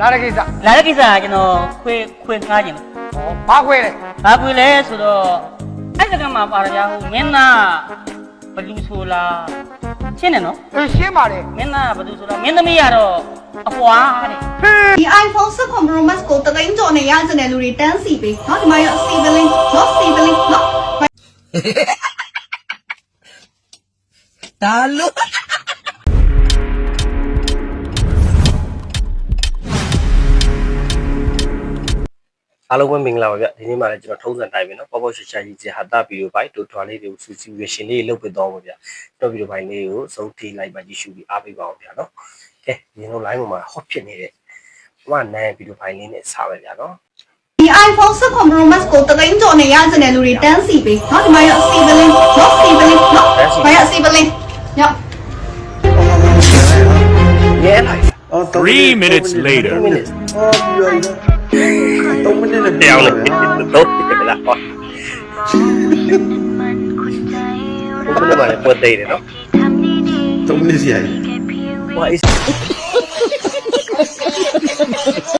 လာတဲ့ကိစ္စလာတဲ့ကိစ္စကကျွန်တော်ခွေခွေငားခြင်းလို့ဟောဘာခွေလဲဘာခွေလဲဆိုတော့အဲ့စကားမှာပါရဗျာဟိုမင်းသားဘလူဆိုလားရှင်းတယ်နော်အေးရှင်းပါတယ်မင်းသားဘလူဆိုလားမင်းသမီးကတော့အပွားတဲ့ဒီ iPhone 16 Pro Max ကိုတသိန်းကျော်နဲ့ရကြတဲ့လူတွေတန်းစီပေးနော်ဒီမှာရော sibling နော် sibling နော်ဒါလို့ အားလုံးပဲမင်္ဂလာပါဗျဒီနေ့မှလည်းကျွန်တော်ထုံးစံတိုင်းပဲเนาะပေါ့ပေါ့ရှာရှာကြီးစီဟာတာဗီဒီယိုပိုင်းတို့ထွာလေးတွေကိုစူးစီးပြီးရှင်လေးလုပ်ပေးတော့ပါဗျတော့ဗီဒီယိုပိုင်းလေးကိုစုံထိလိုက်ပါကြည့်ရှုပြီးအားပေးပါအောင်ဗျာเนาะကဲဒီလို line ပေါ်မှာ hot ဖြစ်နေတဲ့ဟိုကနိုင်ဗီဒီယိုပိုင်းလေးနဲ့စပါဗျာเนาะ ဒီ iPhone 16 Pro Max ကိုတသိန်းကျော်နဲ့ရကြတဲ့လူတွေတန်းစီပေးเนาะဒီမှာရ Stabiling เนาะ Stabiling เนาะဘာရ Stabiling ည ရဲလိုက် Three minutes later. minutes in a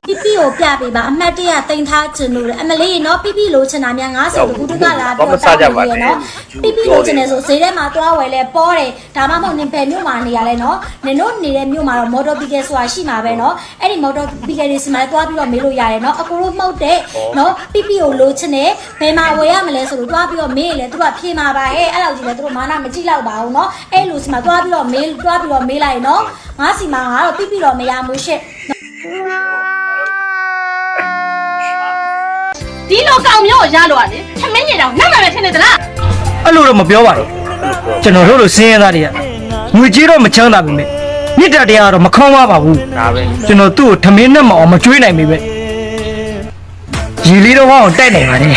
ပြပြကိုပြပေးပါအမတ်တရတင်ထားခြင်းလို့အမလေးနော်ပြပြလိုချင်တာများ90တကူတကလာပြောတောင်းနေရနော်ပြပြလိုချင်တယ်ဆိုဈေးထဲမှာသွားဝယ်လဲပေါ်တယ်ဒါမှမဟုတ်နင်ဖယ်မြို့မှာနေရလဲနော်နင်တို့နေတဲ့မြို့မှာတော့မော်တော်ဘီကယ်ဆိုတာရှိမှာပဲနော်အဲ့ဒီမော်တော်ဘီကယ်တွေစမှာသွားပြီးတော့မေးလို့ရတယ်နော်အကူတို့မှုတ်တဲ့နော်ပြပြကိုလိုချင်တယ်ဘယ်မှာဝယ်ရမလဲဆိုလို့သွားပြီးတော့မေးလေသူကဖြေမှာပါဟဲ့အဲ့လောက်ကြီးလဲသူတို့မာနမကြည့်တော့ပါဘူးနော်အဲ့လိုစမှာသွားပြီးတော့မေးသွားပြီးတော့မေးလိုက်နော် ငါစီမှာငါတော့ပြပြတော့မရဘူးရှင့်ဒီလိုကောင်မျိုးကိုရလို့ရတယ်ထမင်းညင်တော့နတ်မှန်ပဲထင်နေသလားအဲ့လိုတော့မပြောပါနဲ့ကျွန်တော်တို့လိုစင်းရဲသားတွေကငွေကြေးတော့မချမ်းသာပါနဲ့မြစ်တာတရားကတော့မခေါင်းပါပါဘူးဒါပဲကျွန်တော်သူ့ကိုထမင်းနဲ့မအောင်မကျွေးနိုင်ပြီပဲရီလေးတော့ဟောင်းတိုက်နိုင်ပါတယ်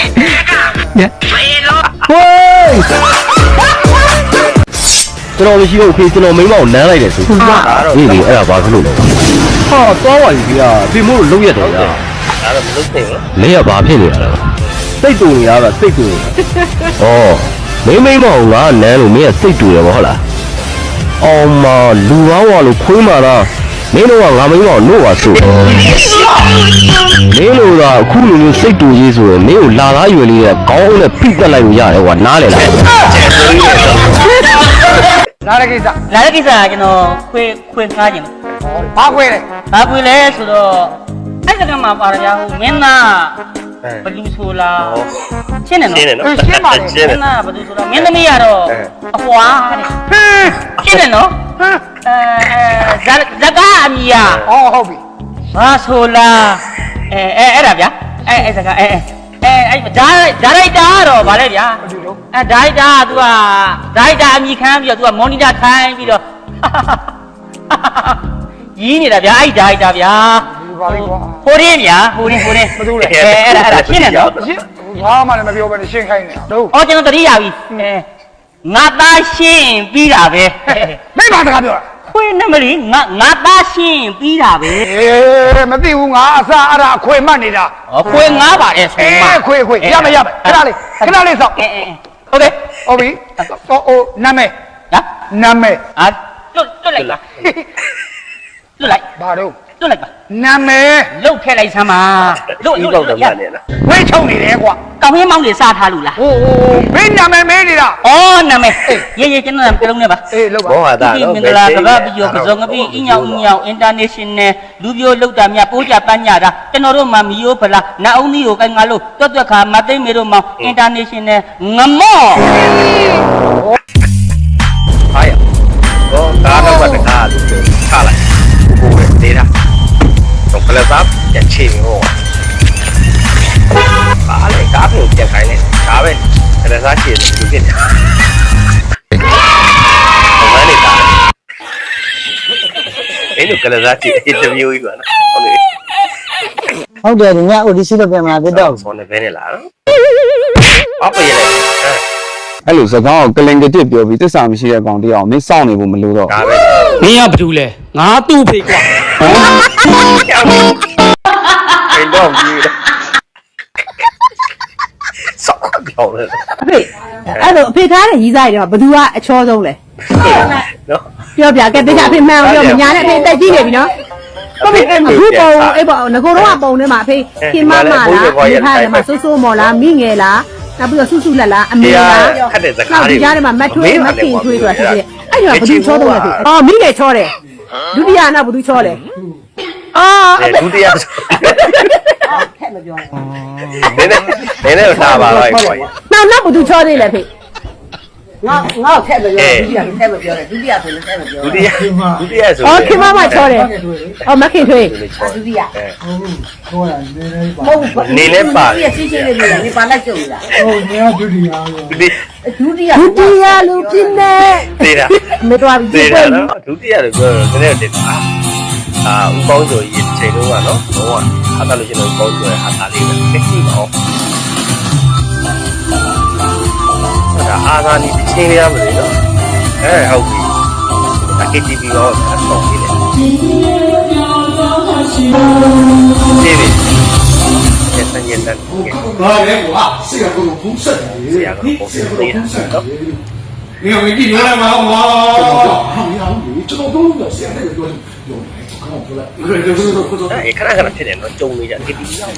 ည ကျွန်တော်မရှိတော့ဖေးကျွန်တော်မိန်းမကိုနမ်းလိုက်တယ်ဆိုဒါတော့ဟေးလေအဲ့ဒါဘာဖြစ်လို့လဲဟာသွားပါပြီဗျာဖေမို့လို့လုံးရတယ်ဗျာဒါတော့မလုပ်သင့်ဘူးမင်းကဘာဖြစ်နေတာလဲစိတ်တူနေတာကစိတ်တူနေတာဩမိန်းမိန်းမကိုငါနမ်းလို့မင်းကစိတ်တူတယ်ဗောဟုတ်လားအော်မလူကောင်းဝါလို့ခွေးမာတာမင်းတို့ကငါမိန်းမကိုနို့ပါဆိုမင်းတို့ကအခုလိုမျိုးစိတ်တူရေးဆိုရင်မင်းကိုလာသားရွယ်လေးနဲ့ခေါင်းအုပ်နဲ့ဖိတက်လိုက်လို့ရတယ်ကွာနားလေလား လာတဲ့ကိစ္စလာတဲ့ကိစ္စကကျွန်တော်ခွေခွေငှားခြင်းလို့ဟောဘာခွဲလဲဘာခွေလဲဆိုတော့အဲ့စကမှာပါရကြဟိုမင်းသားဘလူးဆိုလားဟောရှင်းတယ်နော်ရှင်းတယ်နော်အေးရှင်းပါတယ်ရှင်းမတယ်င်းသားဘလူးဆိုလားမင်းသမီးကတော့အဲအဟွာတဲ့ဟင်းရှင်းတယ်နော်ဟမ်အဲဇာဇကားအမီယာဟောဟုတ်ပြီဘာဆိုလားအဲအဲအဲ့ဒါဗျာအဲအဲစကားအဲအဲ အဲအဲ့ဒါဒါရိုက်တာကတော့ဗာလဲဗျာအဲဒါရိုက်တာက तू ကဒါရိုက်တာအမိခံပြီးတော့ तू ကမော်နီတာထိုင်ပြီးတော့ရီးနေတာဗျာအဲ့ဒါရိုက်တာဗျာဒီပါလေးကွာဟိုရင်းဗျာဟိုရင်းဟိုရင်းမတူလဲအဲအဲ့ဒါအဲ့ဒါရှင်းတယ်နော်ရှင်းဘာမှလည်းမပြောဘဲနဲ့ရှင်းခိုင်းနေတာတို့အော်ကျွန်တော်တတိယပြီအဲငါသားရှင်းပြီးတာပဲမိမစကားပြောတာ ခွေးနမလီငါငါသားရှင်းပြီးတာပဲအေးမသိဘူးငါအစားအဲ့ဒါအခွေမှတ်နေတာဟောခွေးငါပါတယ်ဆိုအေးမှခွေခွေရမယ်ရမယ်ခဏလေးခဏလေးစောင့်အဲအဲဟုတ်တယ်ဟုတ်ပြီဟိုဟိုနာမည်နော်နာမည်အာလွတ်လွတ်လိုက်ပါလွတ်လိုက်ဘာတော့ လွတ်လိုက်ပါနာမည်လုတ်ထည့်လိုက်စမ်းပါလွတ်ဒီလွတ်တော့တော့ရမှတ်နေလားဝိတ်ချုံနေတယ်ကွာကောင်းရင်းမောင်းနေစားထားလို့လားဟိုဟိုမင်းနာမည်မင်းနေတာဩနာမည်ရေးရေးကျွန်တော်ပြောနေပါအေးလောက်ပါဘောဟာတာဒီတော့မင်္ဂလာကဘာပြီးရောကစုံကပြီးအညောင်အညောင် international လူပြိုလောက်တာမြပိုးကြပန်းကြတာကျွန်တော်တို့မှမီယိုဖလားနာအုံးကြီးကိုကိုင်ငါလို့တွတ်တွတ်ခါမသိမေတို့မှ international ငမော့ ဖြစ်တယ်ဘာလဲတာအဲ့လိုကလစားချေအင်တာဗျူးကြီးပါနော်ဟုတ်လေဟုတ်တယ်ဒီည audition လုပ်ပြန်မှာပြတော့ဆောင်းနေပဲနေလားနော်အပရလေအဲ့လိုစကားကိုကလင်ကတစ်ပြောပြီးတစ္ဆာမရှိတဲ့ကောင်တယောက်မင်းစောင့်နေဖို့မလိုတော့ဒါပဲမင်းကဘာလုပ်လဲငါသူ့ဖေကွာဘယ်တော့ကြီးလဲ စောက်ပြောင်းလဲအဖေအဲ့လိုအဖေထားတဲ့ရီးစားတွေတော့ဘသူကအချောဆုံးလဲနော်ပြောပြကဲတခြားအဖေမှန်အောင်ပြောမညာနဲ့အဖေအသက်ကြီးနေပြီနော်အဖေနဲ့အခုတွေ့ပြန်ပုံတာအဲ့ပေါ့ငကိုတော့ကပုံထဲမှာအဖေခင်မမလားဒီဖားထဲမှာဆိုးဆိုးမော်လားမိငယ်လားနောက်ပြီးတော့ဆုစုလက်လားအမေတရားလားခတ်တဲ့စကားနောက်တွေဒီကြားထဲမှာမတ်ထွေးမခင်ထွေးဆိုတာရှိတယ်အဲ့ဒါဘယ်သူချောတော့လဲဖေအော်မိငယ်ချောတယ်ဒုတိယနောက်ဘယ်သူချောလဲ အော်အဲဒုတိယဆိုခက်မပြောနည်းနည်းနည်းနည်းတော့တာပါတော့ခေါ်ရင်နောက်နောက်ဘယ်သူချောသေးလဲဖေအဲငါ့ကိုခက်မပြောဒုတိယခက်မပြောတယ်ဒုတိယဆိုလည်းခက်မပြောဒုတိယဒုတိယဆိုအော်ခင်မမချောတယ်အော်မခင်ထွေးဒုတိယအဲမဟုတ်ဘူးနေလဲပါတဒီယ်ရှင်းရှင်းလေးပြောနေပါလိုက်ကြုံလားဒုတိယဒုတိယဒုတိယလူပြင်းနေသေးတာမေတော်ပြီသေးပြေတားနော်ဒုတိယလို့ပြောတော့နည်းနည်းတင်တာ အာဥပေါင်းဆိုရင်ချိန်လုံးကနော်ဘောကဟာတာလို့ရှိရင်ဥပေါင်းဆိုရဟာတာလေးပဲကြည့်ပါဦးဒါအာသာနီချင်းလေးရမလို့နော်အဲဟုတ်ပြီဒါ KTV ရောဆက်ဆောင်နေတယ်ဒီနေ့ရက်စံရက်တန်ကဲ ဘာလဲကွာစိတ်ကတော့ဘူးဆက်တယ် ဆရာကပုံစံနေတာနော် 你有没有进来吗？我好呀，你这都都有现在有有来， အဲခဏခဏဖြစ်တယ်နော်ကြုံနေကြ KTV ရောက်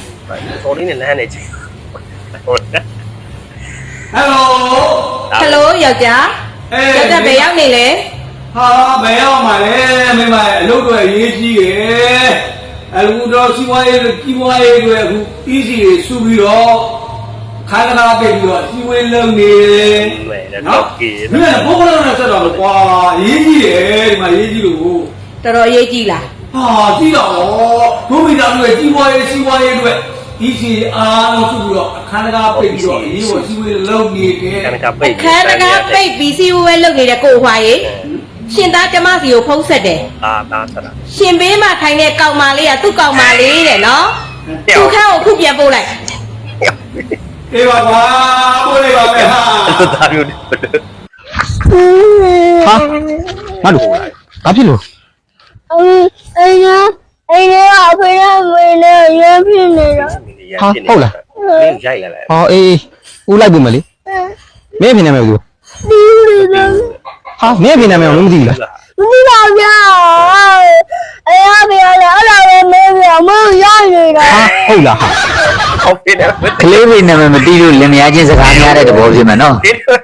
တော်လေးနဲ့လမ်းနေချင်းဟုတ်တယ် Hello，ဟယ်လိုယောက်ျား哎，ယောက်ျားဘယ်ရောက်နေလဲဟာဘယ်ရောက်မှာလဲမိမအလုပ်တွေရေးကြီးရဲ့အခုတော့စီးပွားရေးကြီးပွားရေးတွေအခု easy တွေစုပြီးတော့ခါကနာပြပြီးတော့စီဝေးလုံးနေတယ်မဲတော့နော်ကေဒီကဘုရားနဲ့ဆက်တော့ကွာရေးကြီးတယ်ဒီမှာရေးကြီးလို့တော်တော်ရေးကြည့်လား ဟာကြည့်တော့ဒုမိသားစုရဲ့ကြီးပွားရေးစီးပွားရေးတွေဒီစီအားလုံးစုပြီးတော့အခန်းတကားပိတ်ပြီးတော့ရေးကိုစီဝေးလုံးနေတယ်ခဏခဏပိတ်အခန်းတကားပိတ်ပြီးစီဝဲလုပ်နေတဲ့ကိုဟွာရေရှင်သားကျမစီကိုဖုံးဆက်တယ်အာတာဆရာရှင်ဘေးမှာထိုင်တဲ့ကောင်မလေးကသူ့ကောင်မလေးတဲ့နော်သူ့ခန်းကိုခုပြန်ပို့လိုက်အေးပါကွာပို့လိုက်ပါမယ်ဟာတာမျိုးဟာမလို့ဘာဖြစ်လို့ အိမ်ကအိမ်ကအဖေကမင်းနဲ့ရမ်းဖြစ်နေတာမင်းရိုက်လာလိုက်ဟောအေးဦးလိုက်ပုံမလေးမင်းအဖေနာမည်ဘူးဒီလိုတော့ဟာမင်းအဖေနာမည်ကိုမသိဘူးလားဒီတော့ပြအိမ်ကဖေကလည်းအဲ့ဒါပဲမင်းပြမရနေတာဟာဟုတ်လားဟာဟုတ်ပြီနော် ကလေးဖေနာမည်မသိလို့လင်မယားချင်းစကားများတဲ့သဘောဖြစ်မှာနော် ဒီဒါ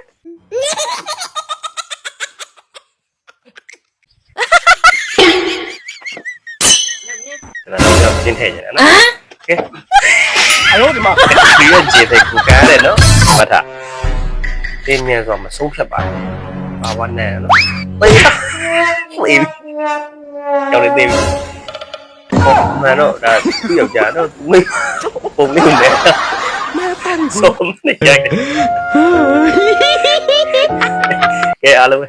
တော့ရှင်းထည့်ကြတယ်နော်ကဲအယောဒီမှာဒီရဲ့ခြေတဲ့ကူကားတယ်နော်မထတင်းမြန်ဆိုမဆုံးဖြတ်ပါဘူးဘာဝနဲ့နော်ဝေးဝေးကျောင်းလေးသေးပြီမန်တော့ဒါသူ့ယောက်ျားတော့သူမိပုံလေးနဲ့ဆုံးနေကြတယ်ကဲအားလုံး